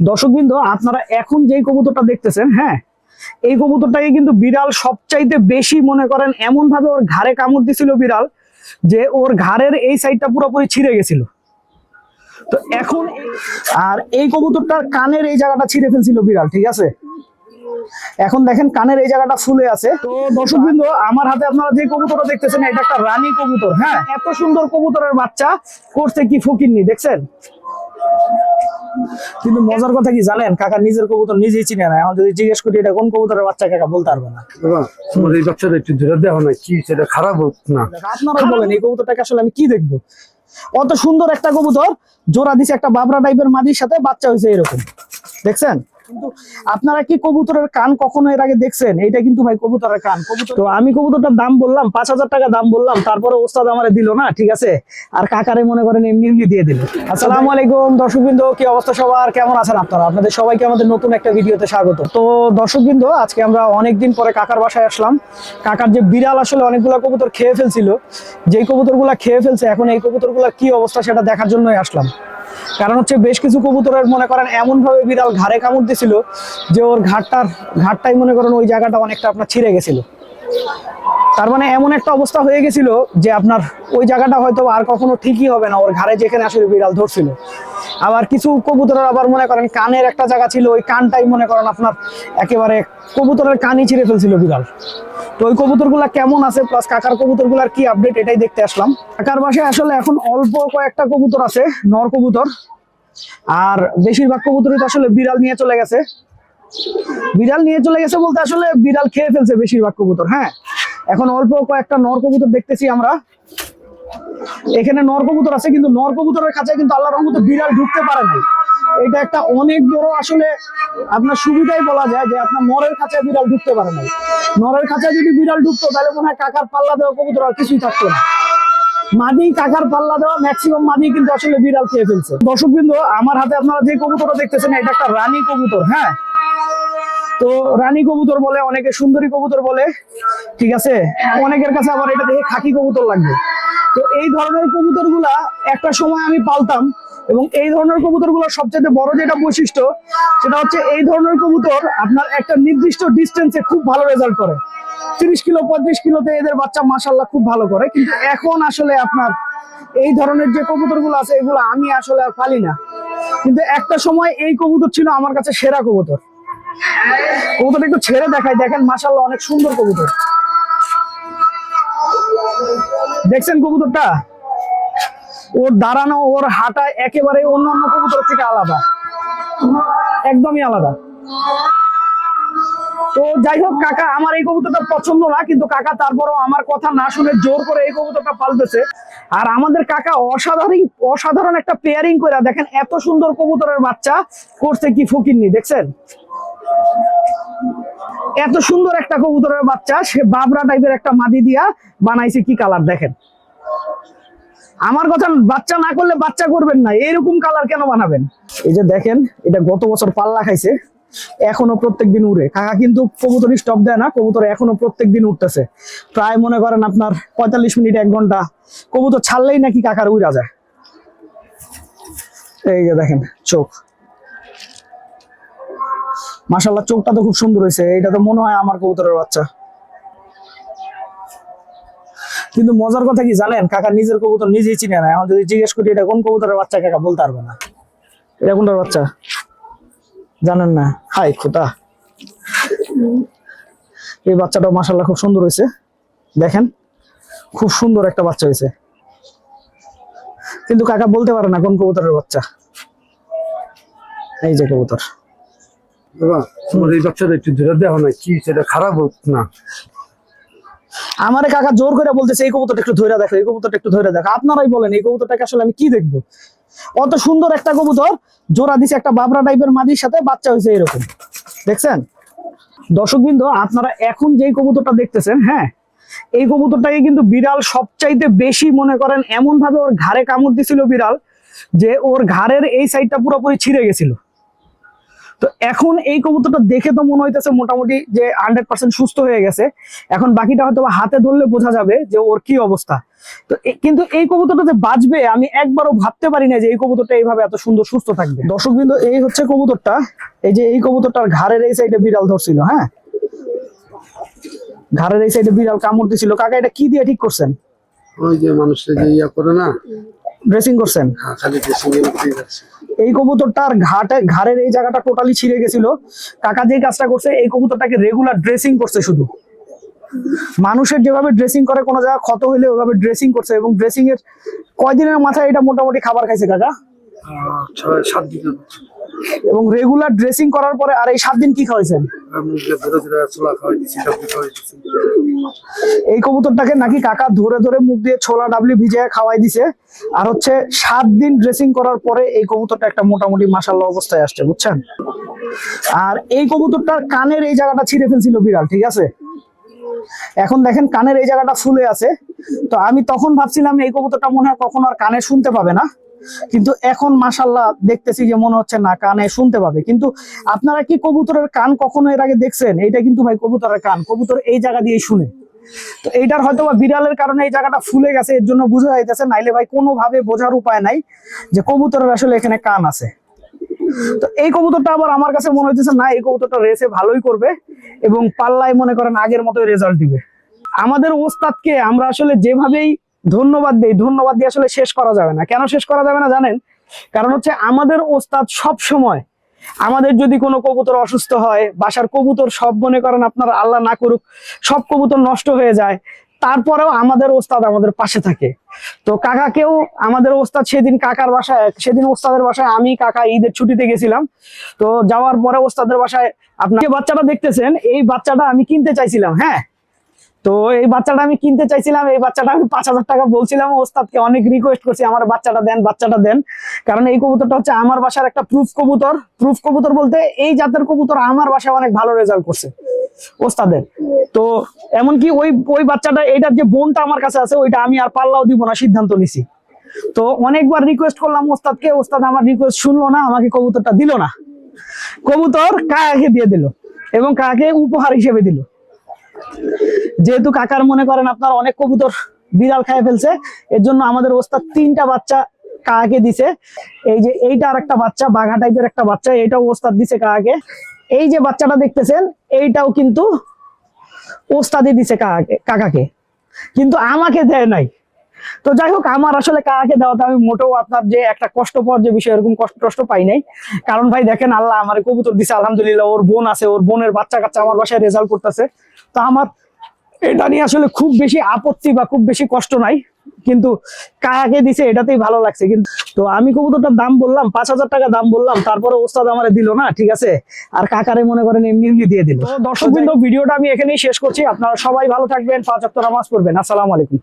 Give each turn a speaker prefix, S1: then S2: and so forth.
S1: দর্শকবৃন্দ আপনারা এখন যেই কবুতরটা দেখতেছেন হ্যাঁ এই কবুতরটাকে কিন্তু বিড়াল সবচাইতে বেশি মনে করেন এমন ভাবে ওর ঘাড়ে কামড় দিছিল বিড়াল যে ওর ঘাড়ের এই সাইডটা পুরোপুরি ছিঁড়ে গেছিল। তো এখন আর এই কবুতরটার কানের এই জায়গাটা ছিঁড়ে ফেলছিল বিড়াল ঠিক আছে? এখন দেখেন কানের এই জায়গাটা ফুলে আছে। তো দর্শকবৃন্দ আমার হাতে আপনারা যে কবুতরটা দেখতেছেন এটা একটা রানী কবুতর হ্যাঁ? এত সুন্দর কবুতরের বাচ্চা করছে কি ফকিরনি দেখছেন? কিন্তু মজার কথা কি জানেন? কাকা নিজের কবুতর নিজেই চিনে না। এখন যদি জিজ্ঞেস করি এটা কোন কবুতরের বাচ্চা? কাকা বলতে পারবে না।
S2: তোমার এই বাচ্চাটা একটু ধরে দেওয়া না কি সেটা খারাপ না।
S1: আপনারা বলেন এই কবুতরটাকে আসলে আমি কি দেখব? অত সুন্দর একটা কবুতর জোড়া দিছে একটা বাবরা টাইপের মাদির সাথে বাচ্চা হয়েছে এরকম। দেখছেন? কিন্তু আপনারা কি কবুতরের কান কখনো এর আগে দেখছেন? এটা কিন্তু ভাই কবুতরের কান। তো আমি কবুতরটার দাম বললাম, পাঁচ হাজার টাকা দাম বললাম, তারপরে ওস্তাদ আমারে দিল না, ঠিক আছে? আর কাকারে মনে করেন এমনি এমনি দিয়ে দিল। আসসালামু আলাইকুম, দর্শকবৃন্দ, কি অবস্থা সবার? কেমন আছেন আপনারা? আপনাদের সবাইকে আমাদের নতুন একটা ভিডিওতে স্বাগত। তো দর্শকবৃন্দ, আজকে আমরা অনেকদিন পরে কাকার বাসায় আসলাম। কাকার যে বিড়াল আসলে অনেকগুলো কবুতর খেয়ে ফেলছিল, যেই কবুতরগুলো খেয়ে ফেলছে, এখন এই কবুতরগুলোর কি অবস্থা সেটা দেখার জন্যই আসলাম। কারণ হচ্ছে বেশ কিছু কবুতরের মনে করেন এমন ভাবে বিড়াল ঘাড়ে কামড় দিছিল যে ওর ঘাটটার ঘাটটাই মনে করেন ওই জায়গাটা অনেকটা আপনার ছিঁড়ে গেছিল। তার মানে এমন একটা অবস্থা হয়ে গেছিল যে আপনার ওই জায়গাটা হয়তো আর কখনো ঠিকই হবে না, ওর ঘাড়ে যেখানে আসলে বিড়াল ধরছিল। আবার কিছু কবুতরের আবার মনে করেন কানের একটা জায়গা ছিল, ওই কানটাই মনে করেন আপনার একেবারে কবুতরের কানই ছিঁড়ে ফেলছিল বিড়াল। তো ওই কবুতরগুলা কেমন আছে প্লাস কাকার কবুতরগুলার কি আপডেট এটাই দেখতে আসলাম। কাকার বাসায় আসলে এখন অল্প কয়েকটা কবুতর আছে, নর কবুতর। আর বেশিরভাগ কবুতরই তো আসলে বিড়াল নিয়ে চলে গেছে। বিড়াল নিয়ে চলে গেছে বলতে আসলে বিড়াল খেয়ে ফেলছে বেশিরভাগ কবুতর হ্যাঁ। এখন অল্প কয়েকটা নর কবুতর দেখতেছি আমরা। এখানে নর কবুতর আছে, কিন্তু নর কবুতরের কাছে কিন্তু আল্লাহর রহমতে বিড়াল ঢুকতে পারে নাই। এটা একটা অনেক বড় আসলে আপনার সুবিধাই বলা যায় যে আপনার নরের খাঁচায় বিড়াল ঢুকতে পারে নাই। নরের কাছে যদি বিড়াল ঢুকতো, তাহলে মনে হয় কাকার পাল্লা দেওয়া কবুতর আর কিছুই থাকতো না। মাদি, কাকার পাল্লা দেওয়া ম্যাক্সিমাম মাদি কিন্তু আসলে বিড়াল খেয়ে ফেলছে। দর্শক বিন্দু আমার হাতে আপনারা যে কবুতরটা দেখতেছেন, এটা একটা রানী কবুতর হ্যাঁ? তো রানী কবুতর বলে, অনেকে সুন্দরী কবুতর বলে, ঠিক আছে? অনেকের কাছে আবার এটা দেখে খাকি কবুতর লাগবে। তো এই ধরনের কবুতর একটা সময় আমি পালতাম এবং এই ধরনের কবুতরগুলোর সবচেয়ে বড় যেটা বৈশিষ্ট্য, সেটা হচ্ছে এই ধরনের কবুতর আপনার একটা নির্দিষ্ট ডিস্টেন্সে খুব ভালো রেজাল্ট করে। তিরিশ কিলো, পঁয়ত্রিশ কিলোতে এদের বাচ্চা মাসাল্লাহ খুব ভালো করে। কিন্তু এখন আসলে আপনার এই ধরনের যে কবুতরগুলো আছে, এগুলো আমি আসলে আর পালি না। কিন্তু একটা সময় এই কবুতর ছিল আমার কাছে সেরা কবুতর। কবুতর একটু ছেড়ে দেখাই। দেখেন মাসাল্লাহ অনেক সুন্দর কবুতর। দেখছেন কবুতরটা? ওর দাঁড়ানো, ওর হাঁটা একেবারে অন্য অন্য কবুতর থেকে আলাদা। একদমই আলাদা। তো যাই হোক, কাকা, আমার এই কবুতরটা পছন্দ না, কিন্তু কাকা, তারপরও আমার কথা না শুনে জোর করে এই কবুতরটা পালতেছে। আর আমাদের কাকা অসাধারণ অসাধারণ একটা পেয়ারিং করে দেখেন, এত সুন্দর কবুতরের বাচ্চা করছে কি ফকিরনি দেখছেন? এত সুন্দর একটা কবুতরের বাচ্চা, সে বাবরা টাইপের একটা মাদি দিয়া বানাইছে কি কালার দেখেন। আমার কথা বাচ্চা না করলে বাচ্চা করবেন না। এরকম কালার কেন বানাবেন? এই যে দেখেন, এটা গত বছর পাল্লা খাইছে, এখনও প্রত্যেক দিন উড়ে। কাকা কিন্তু কবুতর স্টপ দেয় না, কবুতর এখনও প্রত্যেক দিন উঠতেছে প্রায় মনে করেন আপনার পঁয়তাল্লিশ মিনিট, এক ঘণ্টা কবুতর ছাড়লেই নাকি কাকার উড়া যায়। এই যে দেখেন, চোখ। মাসাল্লাহ চোখটা তো খুব সুন্দর হয়েছে। এটা তো মনে হয় আমার কবুতরের বাচ্চা। কিন্তু মজার কথা কি জানেন? কাকা নিজের কবুতর নিজেই চিনে না। এখন যদি জিজ্ঞেস করি, এটা কোন কবুতরের বাচ্চা? কাকা বলতে পারবে না। এটা কোনটার বাচ্চা? জানেন না? হাই খোদা। এই বাচ্চাটা মাসাল্লাহ খুব সুন্দর হয়েছে। দেখেন, খুব সুন্দর একটা বাচ্চা হয়েছে। কিন্তু কাকা বলতে পারে না কোন কবুতরের বাচ্চা। এই যে কবুতর।
S2: এই বাচ্চাটা একটু ধরে দেওয়া না, কি সেটা খারাপ না।
S1: আমারে কাকা জোর করে বলতেছে, এই কবুতরটা একটু ধরে দেখো, এই কবুতরটা একটু ধরে দেখো। আপনারাই বলেন, এই কবুতরটাকে আসলে আমি কি দেখব? অত সুন্দর একটা কবুতর, জোড়া দিছে একটা বাবরা টাইপের মাদির সাথে, বাচ্চা হয়েছে এরকম। দেখছেন? দর্শকবৃন্দ, আপনারা এখন যেই কবুতরটা দেখতেছেন হ্যাঁ এই কবুতরটাকে কিন্তু বিড়াল সবচাইতে বেশি মনে করেন এমন ভাবে ওর ঘাড়ে কামড় দিছিল বিড়াল, যে ওর ঘাড়ের এই সাইডটা পুরোপুরি ছিঁড়ে গেছিল। তো এখন এই কবুতরটা দেখে তো মনে হইতেছে মোটামুটি যে হান্ড্রেড পার্সেন্ট সুস্থ হয়ে গেছে। এখন বাকিটা হয়তো হাতে ধরলে বোঝা যাবে যে ওর কি অবস্থা। তো কিন্তু এই কবুতরটা যে বাঁচবে, আমি একবারও ভাবতে পারি না যে এই কবুতরটা এইভাবে এত সুন্দর সুস্থ থাকবে। দর্শক বিন্দু এই হচ্ছে কবুতরটা। এই যে এই কবুতরটার ঘাড়ের এই সাইডে বিড়াল ধরছিল হ্যাঁ? ঘাড়ের এই সাইডে বিড়াল কামড় দিছিল। কাকা, এটা কি দিয়ে ঠিক করছেন?
S2: ওই যে মানুষের যে ইয়া করে না
S1: ড্রেসিং করছেন?
S2: হ্যাঁ,
S1: এই কবুতরটার ঘাটে ঘাড়ের এই জায়গাটা টোটালি ছিঁড়ে গেছিল। কাকা যে কাজটা করছে এই কবুতরটাকে রেগুলার ড্রেসিং করছে শুধু। মানুষের যেভাবে ড্রেসিং করে কোনো জায়গা ক্ষত হইলে ওইভাবে ড্রেসিং করছে এবং ড্রেসিং এর কয়দিনের মাথায় এটা মোটামুটি খাবার খাইছে কাকা। এবং রেগুলার ড্রেসিং করার পরে আর এই সাত দিন কি খাওয়াইছেন? এই কবুতরটাকে নাকি কাকা ধরে ধরে মুখ দিয়ে ছোলা ডাবলি ভিজিয়ে খাওয়াই দিছে। আর হচ্ছে সাত দিন ড্রেসিং করার পরে এই কবুতরটা একটা মোটামুটি মাসাল্লাহ অবস্থায় আসছে, বুঝছেন? আর এই কবুতরটার কানের এই জায়গাটা ছিঁড়ে ফেলছিল বিড়াল, ঠিক আছে? এখন দেখেন কানের এই জায়গাটা ফুলে আছে। তো আমি তখন ভাবছিলাম এই কবুতরটা মনে হয় কখন আর কানে শুনতে পাবে না। কিন্তু এখন মাসাল্লাহ দেখতেছি যে মনে হচ্ছে না, কানে শুনতে পাবে। কিন্তু আপনারা কি কবুতরের কান কখনো এর আগে দেখছেন? এইটা কিন্তু ভাই কবুতরের কান। কবুতর এই জায়গা দিয়েই শুনে। তো এইটার হয়তো বা বিড়ালের কারণে এই জায়গাটা ফুলে গেছে, এর জন্য বোঝা যাইতেছে, নাইলে ভাই কোনোভাবে বোঝার উপায় নাই যে কবুতরের আসলে এখানে কান আছে। তো এই কবুতরটা আবার আমার কাছে মনে হইতেছে, না, এই কবুতরটা রেসে ভালোই করবে এবং পাল্লায় মনে করেন আগের মতোই রেজাল্ট দিবে। আমাদের ওস্তাদকে আমরা আসলে যেভাবেই ধন্যবাদ দিই, ধন্যবাদ দিয়ে আসলে শেষ করা যাবে না। কেন শেষ করা যাবে না জানেন? কারণ হচ্ছে আমাদের ওস্তাদ সব সময় আমাদের যদি কোনো কবুতর অসুস্থ হয়, বাসার কবুতর সব মনে করেন আপনার আল্লাহ না করুক, সব কবুতর নষ্ট হয়ে যায়, তারপরেও আমাদের ওস্তাদ আমাদের পাশে থাকে। তো কাকাকেও আমাদের ওস্তাদ সেদিন কাকার বাসায়, সেদিন ওস্তাদের বাসায় আমি কাকা ঈদের ছুটিতে গেছিলাম। তো যাওয়ার পরে ওস্তাদের বাসায় আপনার যে বাচ্চাটা দেখতেছেন, এই বাচ্চাটা আমি কিনতে চাইছিলাম হ্যাঁ? তো এই বাচ্চাটা আমি কিনতে চাইছিলাম, এই বাচ্চাটা আমি পাঁচ হাজার টাকা বলছিলাম, ওস্তাদকে অনেক রিকোয়েস্ট করছি, আমার বাচ্চাটা দেন বাচ্চাটা দেন। কারণ এই কবুতরটা হচ্ছে আমার বাসার একটা প্রুফ কবুতর। প্রুফ কবুতর বলতে এই জাতের কবুতর আমার বাসায় অনেক ভালো রেজাল্ট করছে, ওস্তাদের। তো এমনকি ওই ওই বাচ্চাটা, এইটার যে বোনটা আমার কাছে আছে, ওইটা আমি আর পাল্লাও দিব না, সিদ্ধান্ত নিছি। তো অনেকবার রিকোয়েস্ট করলাম ওস্তাদকে, ওস্তাদ আমার রিকোয়েস্ট শুনলো না, আমাকে কবুতরটা দিল না। কবুতর কায়াকে দিয়ে দিল? এবং কাকে উপহার হিসেবে দিল? যেহেতু কাকার মনে করেন আপনার অনেক কবুতর বিড়াল খায় ফেলছে, এর জন্য আমাদের ওস্তাদ তিনটা বাচ্চা কাকে দিছে। এই যে এইটা আর একটা বাচ্চা, বাঘা টাইপের একটা বাচ্চা, এইটাও ওস্তাদ দিছে কাকে এই যে বাচ্চাটা দেখতেছেন, এইটাও কিন্তু ওস্তাদই দিছে কাকাকে কাকাকে। কিন্তু আমাকে দেয় নাই। তো যাই হোক, আমার আসলে কাকাকে দেওয়াতে আমি মোটেও আপনার যে একটা কষ্ট পাওয়ার যে বিষয়, এরকম কষ্ট টষ্ট পাই নাই। কারণ ভাই দেখেন, আল্লাহ আমার কবুতর দিছে, আলহামদুলিল্লাহ, ওর বোন আছে, ওর বোনের বাচ্চা কাচ্চা আমার বাসায় রেজাল্ট করতেছে। তো আমার এটা নিয়ে আসলে খুব বেশি আপত্তি বা খুব বেশি কষ্ট নাই। কিন্তু কাকে দিছে এটাতেই ভালো লাগছে। কিন্তু তো আমি কবুতরটার দাম বললাম পাঁচ হাজার টাকা দাম বললাম তারপরে ওস্তাদ আমার দিল না ঠিক আছে? আর কাকারে মনে করেন এমনি এমনি দিয়ে দিল। দর্শক ভিডিওটা আমি এখানেই শেষ করছি। আপনারা সবাই ভালো থাকবেন পাঁচ অক্ট নামাজ পড়বেন। আসসালামু আলাইকুম।